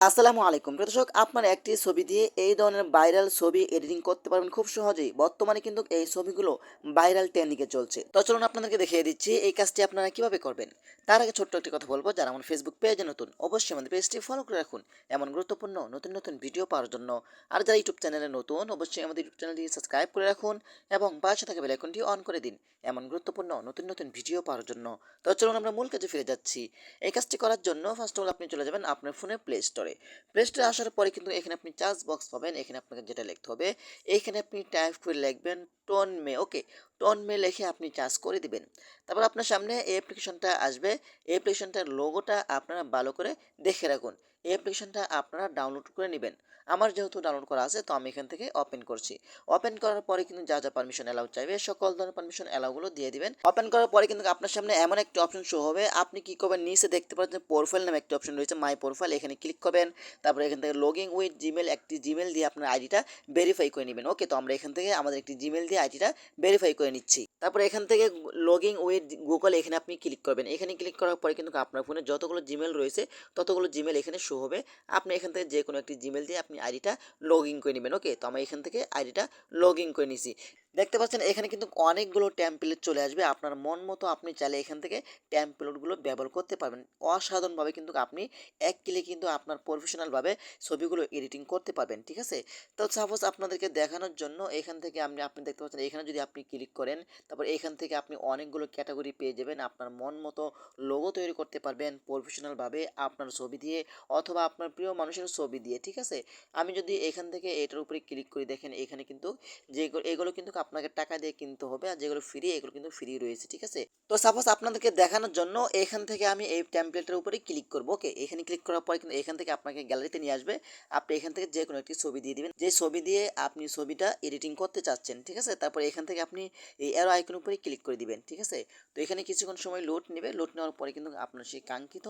আসসালামু আলাইকুম। প্রিয় দর্শক, আপনার একটি ছবি দিয়ে এই ধরনের ভাইরাল ছবি এডিটিং করতে পারবেন খুব সহজেই। বর্তমানে কিন্তু এই ছবিগুলো ভাইরাল ট্রেন্ডিংয়ে চলছে। তো চলুন আপনাদেরকে দেখিয়ে দিচ্ছি এই কাজটি আপনারা কীভাবে করবেন। তার আগে ছোট্ট একটি কথা বলব, যারা আমার ফেসবুক পেজে নতুন, অবশ্যই আমাদের পেজটি ফলো করে রাখুন। এমন গুরুত্বপূর্ণ, নতুন নতুন ভিডিও পাওয়ার জন্য। আর যারা ইউটিউব চ্যানেলে নতুন, অবশ্যই আমাদের ইউটিউব চ্যানেলটি সাবস্ক্রাইব করে রাখুন এবং পাশে থাকা বেলাইকনটি অন করে দিন। এমন গুরুত্বপূর্ণ, নতুন নতুন ভিডিও পাওয়ার জন্য। তো চলুন আমরা মূল কাজে ফিরে যাচ্ছি। এই কাজটি করার জন্য ফার্স্ট অফ অল আপনি চলে যাবেন আপনার ফোনে প্লে স্টোরে প্লে স্টোরে আসার পরে কিন্তু এখানে আপনি চার্জ বক্স পাবেন। এখানে আপনাকে যেটা লিখতে হবে, এখানে আপনি টাইপ করে লিখবেন টোন মে ওকে টোন মে লিখে আপনি চার্জ করে দিবেন। তারপর আপনার সামনে এই অ্যাপ্লিকেশনটা আসবে। এই অ্যাপ্লিকেশনটার লোগোটা আপনারা ভালো করে দেখে রাখুন। এই অ্যাপ্লিকেশনটা আপনারা ডাউনলোড করে নেবেন। আমার যেহেতু ডাউনলোড করা আছে, তো আমি এখান থেকে ওপেন করছি। ওপেন করার পরে কিন্তু যা যা পারমিশন অ্যালাউ চাইবে, সকল ধরনের পারমিশন অ্যালাউগুলো দিয়ে দিবেন। ওপেন করার পরে কিন্তু আপনার সামনে এমন একটি অপশন শো হবে। আপনি কি করবেন, নিচে দেখতে পাচ্ছেন প্রোফাইল নামে একটি অপশন রয়েছে মাই প্রোফাইল এখানে ক্লিক করবেন। তারপরে এখান থেকে লগিং উইথ জিমেল একটি জিমেল দিয়ে আপনার আইডিটা ভেরিফাই করে নেবেন। ওকে তো আমরা এখান থেকে আমাদের একটি জিমেল দিয়ে আইডিটা ভেরিফাই করে নিচ্ছি। তারপর এখান থেকে লগ ইন উইথ গুগল এখানে আপনি ক্লিক করবেন। এখানে ক্লিক করার পরে কিন্তু আপনার ফোনে যতগুলো জিমেল রয়েছে, ততগুলো জিমেল এখানে শো হবে। আপনি এখান থেকে যে কোনো একটি জিমেল দিয়ে আপনি আইডিটা লগ ইন করে নেবেন। ওকে তো আমি এখান থেকে আইডিটা লগ ইন করে নিছি। দেখতে পাচ্ছেন, এখানে কিন্তু অনেকগুলো ট্যাম্পলেট চলে আসবে। আপনার মন মতো আপনি চাইলে এখান থেকে ট্যাম্পলেটগুলো ব্যবহার করতে পারবেন। অসাধারণভাবে কিন্তু আপনি এক কিলে কিন্তু আপনার প্রফেশনালভাবে ছবিগুলো এডিটিং করতে পারবেন, ঠিক আছে? তো সাপোজ আপনাদেরকে দেখানোর জন্য এখান থেকে আপনি আপনি দেখতে পাচ্ছেন, এখানে যদি আপনি ক্লিক করেন, তারপর এখান থেকে আপনি অনেকগুলো ক্যাটাগরি পেয়ে যাবেন। আপনার মন মতো লোগো তৈরি করতে পারবেন প্রফেশনালভাবে আপনার ছবি দিয়ে অথবা আপনার প্রিয় মানুষের ছবি দিয়ে, ঠিক আছে? আমি যদি এখান থেকে এটার উপরে ক্লিক করি, দেখেন এখানে কিন্তু যেগুলো এগুলো কিন্তু আপনাকে টাকা দিয়ে কিনতে হবে আর যেগুলো ফ্রি এগুলো কিন্তু ফ্রি রয়েছে, ঠিক আছে? তো সাপোজ আপনাদেরকে দেখানোর জন্য এখান থেকে আমি এই টেমপ্লেটের উপরে ক্লিক করব ওকে এখানে ক্লিক করার পরে কিন্তু এখান থেকে আপনাকে গ্যালারিতে নিয়ে আসবে। আপনি এখান থেকে যে কোনো একটি ছবি দিয়ে দিবেন। যে ছবি দিয়ে আপনি ছবিটা এডিটিং করতে চাচ্ছেন, ঠিক আছে? তারপরে এখান থেকে আপনি এই অ্যারো আইকন উপরে ক্লিক করে দিবেন, ঠিক আছে? তো এখানে কিছুক্ষণ সময় লোড নেবে। লোড নেওয়ার পরে কিন্তু আপনার সেই কাঙ্ক্ষিত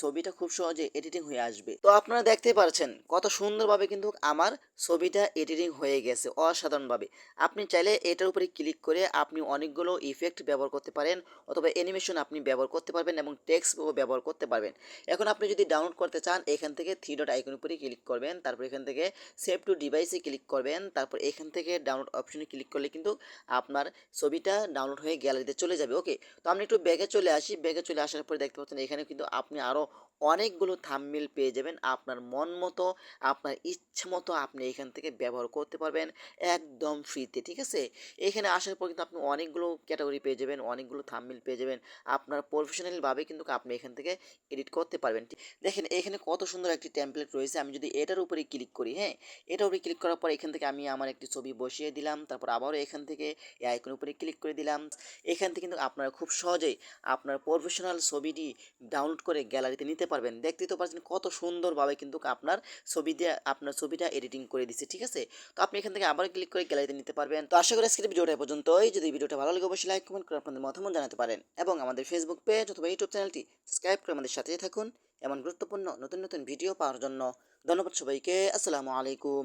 ছবিটা খুব সহজে এডিটিং হয়ে আসবে। তো আপনারা দেখতে পারছেন কত সুন্দরভাবে কিন্তু আমার ছবিটা এডিটিং হয়ে গেছে, অসাধারণভাবে। আপনি চাইলে এটার উপরে ক্লিক করে আপনি অনেকগুলো ইফেক্ট ব্যবহার করতে পারেন অথবা অ্যানিমেশন আপনি ব্যবহার করতে পারবেন এবং টেক্সট ব্যবহার করতে পারবেন। এখন আপনি যদি ডাউনলোড করতে চান, এখান থেকে থ্রি ডট আইকন উপরে ক্লিক করবেন, তারপর এখান থেকে সেভ টু ডিভাইসে ক্লিক করবেন, তারপর এখান থেকে ডাউনলোড অপশনে ক্লিক করলে কিন্তু আপনার ছবিটা ডাউনলোড হয়ে গ্যালারিতে চলে যাবে ওকে তো আমি একটু ব্যাগে চলে আসি ব্যাগে চলে আসার পরে দেখতে পাচ্ছেন এখানে কিন্তু আপনি আরও অনেকগুলো থাম্বনেল পেয়ে যাবেন, আপনার মন মতো, আপনার ইচ্ছে মতো আপনি এখান থেকে ব্যবহার করতে পারবেন, একদম ফ্রিতে ঠিক আছে? এখানে আসার পর কিন্তু আপনি অনেকগুলো ক্যাটাগরি পেয়ে যাবেন, অনেকগুলো থাম্বনেল পেয়ে যাবেন। আপনার প্রফেশনালভাবে কিন্তু আপনি এখান থেকে এডিট করতে পারবেন। ঠিক- দেখেন এখানে কত সুন্দর একটি টেমপ্লেট রয়েছে। আমি যদি এটার উপরে ক্লিক করি হ্যাঁ? এটার উপরে ক্লিক করার পর এখান থেকে আমি আমার একটি ছবি বসিয়ে দিলাম। তারপর আবারও এখান থেকে এই আইকন উপরে ক্লিক করে দিলাম। এখান থেকে কিন্তু আপনারা খুব সহজেই আপনার প্রফেশনাল ছবিটি ডাউনলোড করে গ্যালারিতে নিতে পারবেন। দেখতেই তো পারছেন কত সুন্দরভাবে কিন্তু আপনার ছবি দিয়ে আপনার ছবিটা এডিটিং করে দিচ্ছে ঠিক আছে? তো আপনি এখান থেকে আবার ক্লিক করে গ্যালারিতে নিতে পারবেন। তো আশা করি আজকের ভিডিওটা পর্যন্তই। যদি ভিডিওটা ভালো লাগে, অবশ্যই লাইক কমেন্ট করে আপনাদের মতামত জানাতে পারেন এবং আমাদের ফেসবুক পেজ অথবা ইউটিউব চ্যানেলটি সাবস্ক্রাইব করে আমাদের সাথেই থাকুন এমন গুরুত্বপূর্ণ নতুন নতুন ভিডিও পাওয়ার জন্য। ধন্যবাদ সবাইকে, আসসালামু আলাইকুম।